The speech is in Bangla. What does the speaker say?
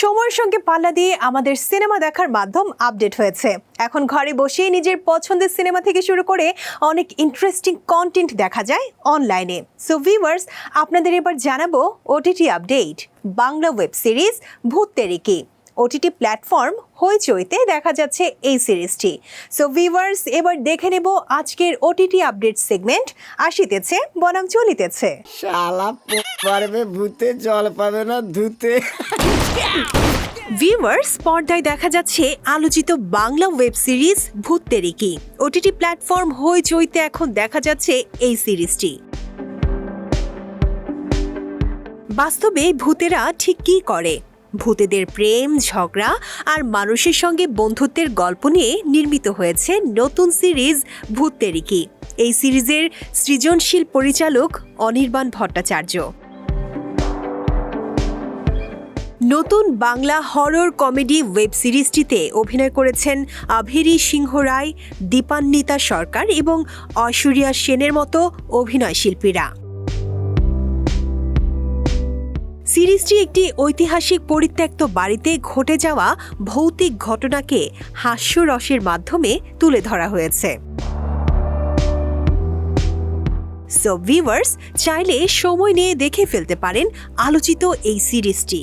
সময়ের সঙ্গে পাল্লা দিয়ে আমাদের সিনেমা দেখার মাধ্যম আপডেট হয়েছে। এখন ঘরে বসেই নিজের পছন্দের সিনেমা থেকে শুরু করে অনেক ইন্টারেস্টিং কন্টেন্ট দেখা যায় অনলাইনে সো ভিউয়ার্স আপনাদের এবার জানাব OTT update Bangla web series Bhoot Teriki. OTT platform হইচইতে দেখা যাচ্ছে এই সিরিজটি। সো ভিউয়ার্স এবার দেখে নেব আজকের ওটিটি আপডেট সেগমেন্ট। আসিতেছে বনাম চলিতেছে। শালা পারবে ভূতে জল পাবে না ধুতে। ভিউয়ার্স পর্দায় দেখা যাচ্ছে আলোচিত Bangla web series Bhoot Teriki. OTT platform হইচইতে এখন দেখা যাচ্ছে এই সিরিজটি। বাস্তবে ভূতেরা ঠিক কী করে? ভূতেদের প্রেম, ঝগড়া আর মানুষের সঙ্গে বন্ধুত্বের গল্প নিয়ে নির্মিত হয়েছে নতুন সিরিজ ভূত তেরিকি এই সিরিজের সৃজনশীল পরিচালক অনির্বাণ ভট্টাচার্য। নতুন বাংলা হরর কমেডি ওয়েব সিরিজটিতে অভিনয় করেছেন আভেরি সিংহ রায়, দীপান্বিতা সরকার এবং ঐশ্বরিয়া সেনের মতো অভিনয় শিল্পীরা সিরিজটি একটি ঐতিহাসিক পরিত্যক্ত বাড়িতে ঘটে যাওয়া ভৌতিক ঘটনাকে হাস্যরসের মাধ্যমে তুলে ধরা হয়েছে। সো ভিভার্স চাইলে সময় নিয়ে দেখে ফেলতে পারেন আলোচিত এই সিরিজটি।